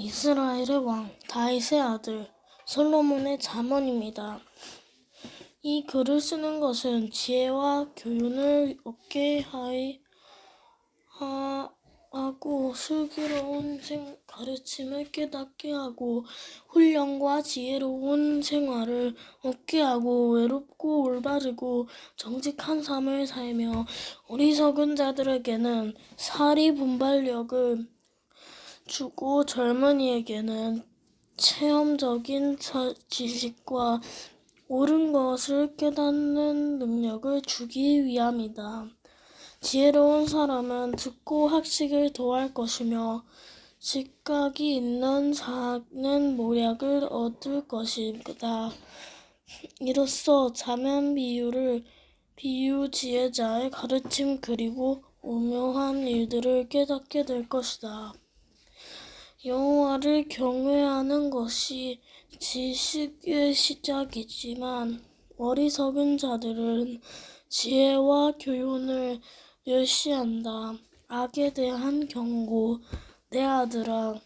이스라엘의 왕 다윗의 아들 솔로몬의 잠언입니다. 이 글을 쓰는 것은 지혜와 교훈을 얻게 하이 하, 하고 슬기로운 생, 가르침을 깨닫게 하고 훈련과 지혜로운 생활을 얻게 하고 외롭고 올바르고 정직한 삶을 살며 어리석은 자들에게는 사리 분발력을 주고 젊은이에게는 체험적인 자- 지식과 옳은 것을 깨닫는 능력을 주기 위함이다. 지혜로운 사람은 듣고 학식을 더할 것이며 직각이 있는 자는 모략을 얻을 것이다. 이로써 자면 비유를 비유 지혜자의 가르침 그리고 오묘한 일들을 깨닫게 될 것이다. 여호와를 경외하는 것이 지식의 시작이지만 어리석은 자들은 지혜와 교훈을 멸시한다. 악에 대한 경고. 내 아들아,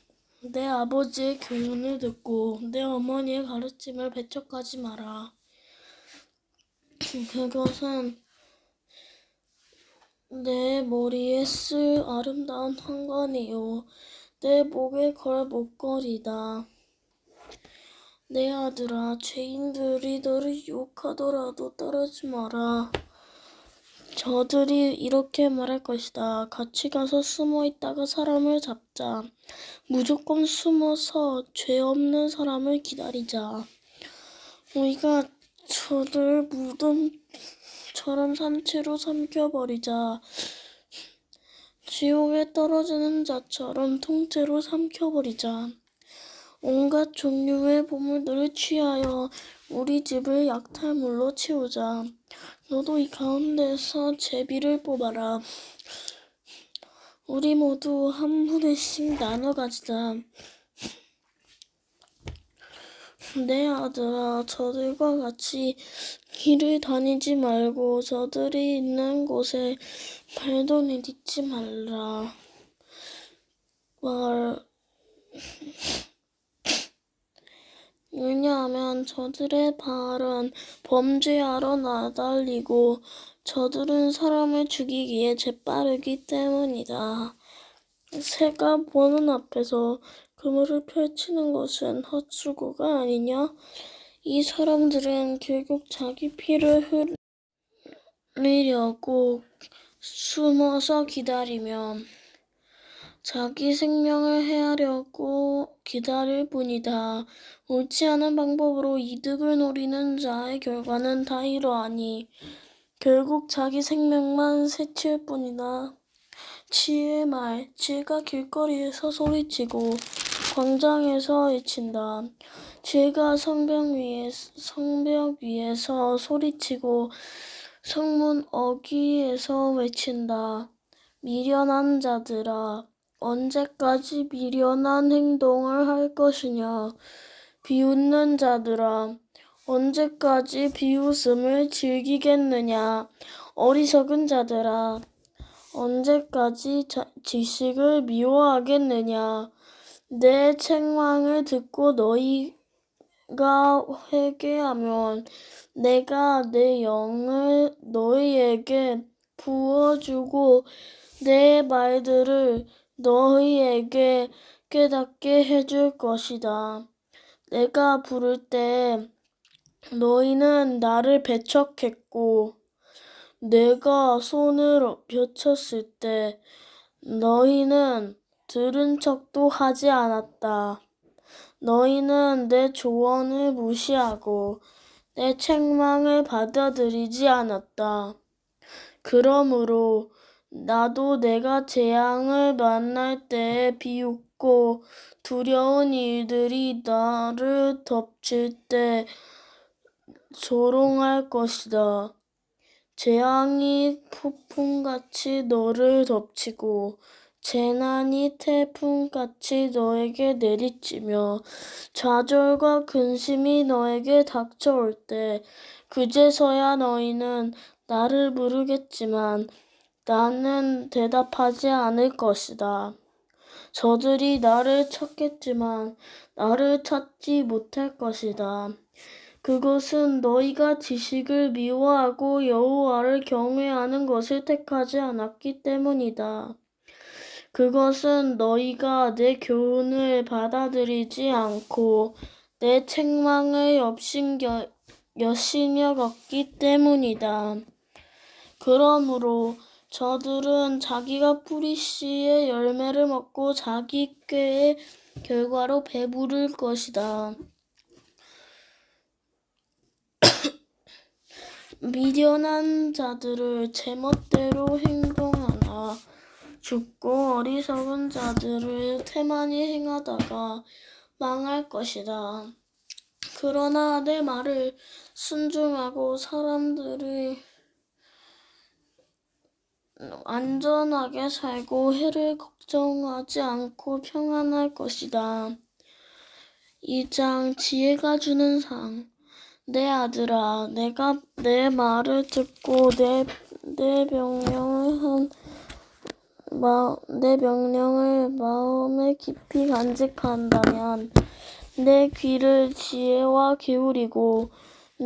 내 아버지의 교훈을 듣고 내 어머니의 가르침을 배척하지 마라. 그것은 내 머리에 쓸 아름다운 황관이요, 내 목에 걸 목걸이다. 내 아들아, 죄인들이 너를 유혹하더라도 따르지 마라. 저들이 이렇게 말할 것이다. 같이 가서 숨어 있다가 사람을 잡자. 무조건 숨어서 죄 없는 사람을 기다리자. 우리가 저들을 무덤처럼 산채로 삼켜버리자. 지옥에 떨어지는 자처럼 통째로 삼켜버리자. 온갖 종류의 보물들을 취하여 우리 집을 약탈물로 채우자. 너도 이 가운데서 제비를 뽑아라. 우리 모두 한 부대씩 나눠 가지자. 내 아들아, 저들과 같이 길을 다니지 말고 저들이 있는 곳에 발도 내딛지 말라. 말, 왜냐하면 저들의 발은 범죄하러 나달리고 저들은 사람을 죽이기에 재빠르기 때문이다. 새가 보는 앞에서 그물을 펼치는 것은 헛수고가 아니냐? 이 사람들은 결국 자기 피를 흘리려고 숨어서 기다리며 자기 생명을 해하려고 기다릴 뿐이다. 옳지 않은 방법으로 이득을 노리는 자의 결과는 다 이러하니 결국 자기 생명만 세칠 뿐이다. 지혜의 말, 지혜가 길거리에서 소리치고 광장에서 외친다. 지혜가 성벽 위에 성벽 위에서 소리치고 성문 어귀에서 외친다. 미련한 자들아, 언제까지 미련한 행동을 할 것이냐? 비웃는 자들아, 언제까지 비웃음을 즐기겠느냐? 어리석은 자들아, 언제까지 자, 지식을 미워하겠느냐? 내 책망을 듣고 너희 가 회개하면 내가 내 영을 너희에게 부어주고 내 말들을 너희에게 깨닫게 해줄 것이다. 내가 부를 때 너희는 나를 배척했고 내가 손을 벼쳤을 때 너희는 들은 척도 하지 않았다. 너희는 내 조언을 무시하고 내 책망을 받아들이지 않았다. 그러므로 나도 내가 재앙을 만날 때에 비웃고 두려운 일들이 나를 덮칠 때 조롱할 것이다. 재앙이 폭풍같이 너를 덮치고 재난이 태풍같이 너에게 내리치며 좌절과 근심이 너에게 닥쳐올 때 그제서야 너희는 나를 부르겠지만 나는 대답하지 않을 것이다. 저들이 나를 찾겠지만 나를 찾지 못할 것이다. 그것은 너희가 지식을 미워하고 여호와를 경외하는 것을 택하지 않았기 때문이다. 그것은 너희가 내 교훈을 받아들이지 않고 내 책망을 엽신겨, 여신여겼기 때문이다. 그러므로 저들은 자기가 뿌리씨의 열매를 먹고 자기 꾀의 결과로 배부를 것이다. 미련한 자들을 제멋대로 행동하나 죽고 어리석은 자들을 태만히 행하다가 망할 것이다. 그러나 내 말을 순종하고 사람들이 안전하게 살고 해를 걱정하지 않고 평안할 것이다. 2장 지혜가 주는 상. 내 아들아, 내가 내 말을 듣고 내, 내 명령을 한, 마, 내 명령을 마음에 깊이 간직한다면 내 귀를 지혜와 기울이고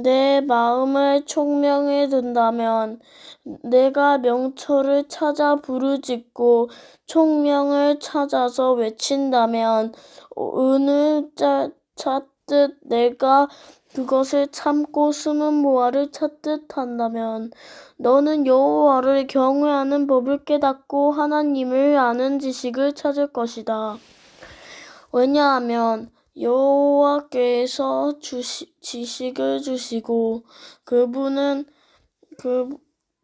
내 마음을 총명에 든다면 내가 명철을 찾아 부르짖고 총명을 찾아서 외친다면 은을 짜- 찾 듯 내가 그것을 참고 숨은 모아를 찾듯 한다면 너는 여호와를 경외하는 법을 깨닫고 하나님을 아는 지식을 찾을 것이다. 왜냐하면 여호와께서 주시, 지식을 주시고 그분은 그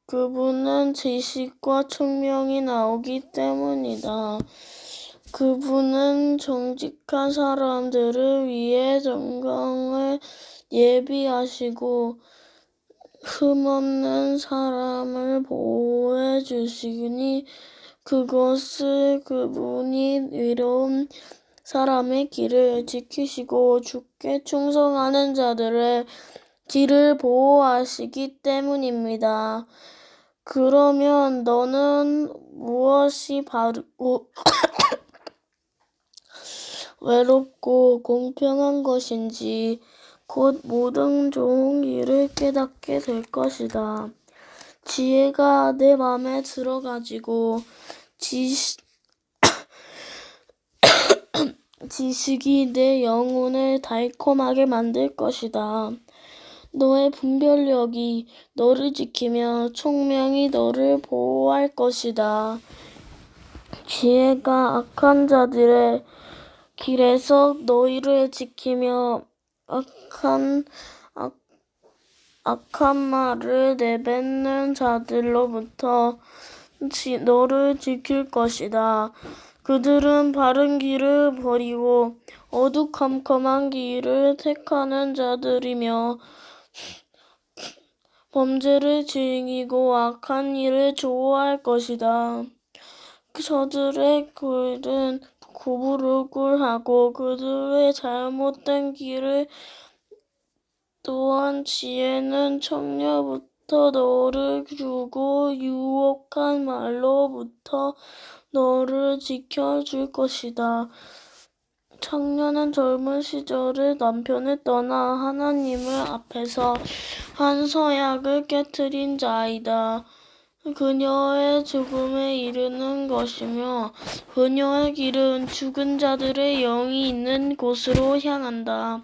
그분은 지식과 총명이 나오기 때문이다. 그분은 정직한 사람들을 위해 정강을 예비하시고 흠없는 사람을 보호해 주시니 그것을 그분이 위로운 사람의 길을 지키시고 주께 충성하는 자들의 길을 보호하시기 때문입니다. 그러면 너는 무엇이 바르고 외롭고 공평한 것인지 곧 모든 좋은 길을 깨닫게 될 것이다. 지혜가 내 맘에 들어가지고 지식 지식이 내 영혼을 달콤하게 만들 것이다. 너의 분별력이 너를 지키며 총명이 너를 보호할 것이다. 지혜가 악한 자들의 길에서 너희를 지키며 악한 악, 악한 말을 내뱉는 자들로부터 지, 너를 지킬 것이다. 그들은 바른 길을 버리고 어두컴컴한 길을 택하는 자들이며 범죄를 즐기고 악한 일을 좋아할 것이다. 저들의 글은 구부르굴하고 그들의 잘못된 길을 또한 지혜는 청녀부터 너를 주고 유혹한 말로부터 너를 지켜줄 것이다. 청년은 젊은 시절에 남편을 떠나 하나님을 앞에서 한 서약을 깨뜨린 자이다. 그녀의 죽음에 이르는 것이며 그녀의 길은 죽은 자들의 영이 있는 곳으로 향한다.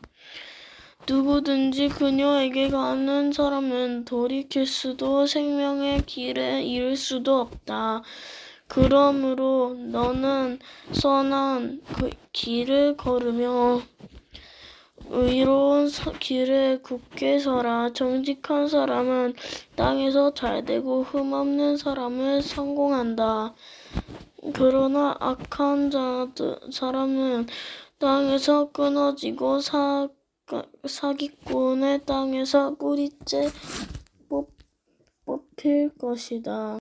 누구든지 그녀에게 가는 사람은 돌이킬 수도 생명의 길에 이를 수도 없다. 그러므로 너는 선한 그 길을 걸으며 의로운 사- 길에 굳게 서라. 정직한 사람은 땅에서 잘 되고 흠없는 사람은 성공한다. 그러나 악한 자들, 사람은 땅에서 끊어지고 사, 사기꾼의 땅에서 뿌리째 뽑, 뽑힐 것이다.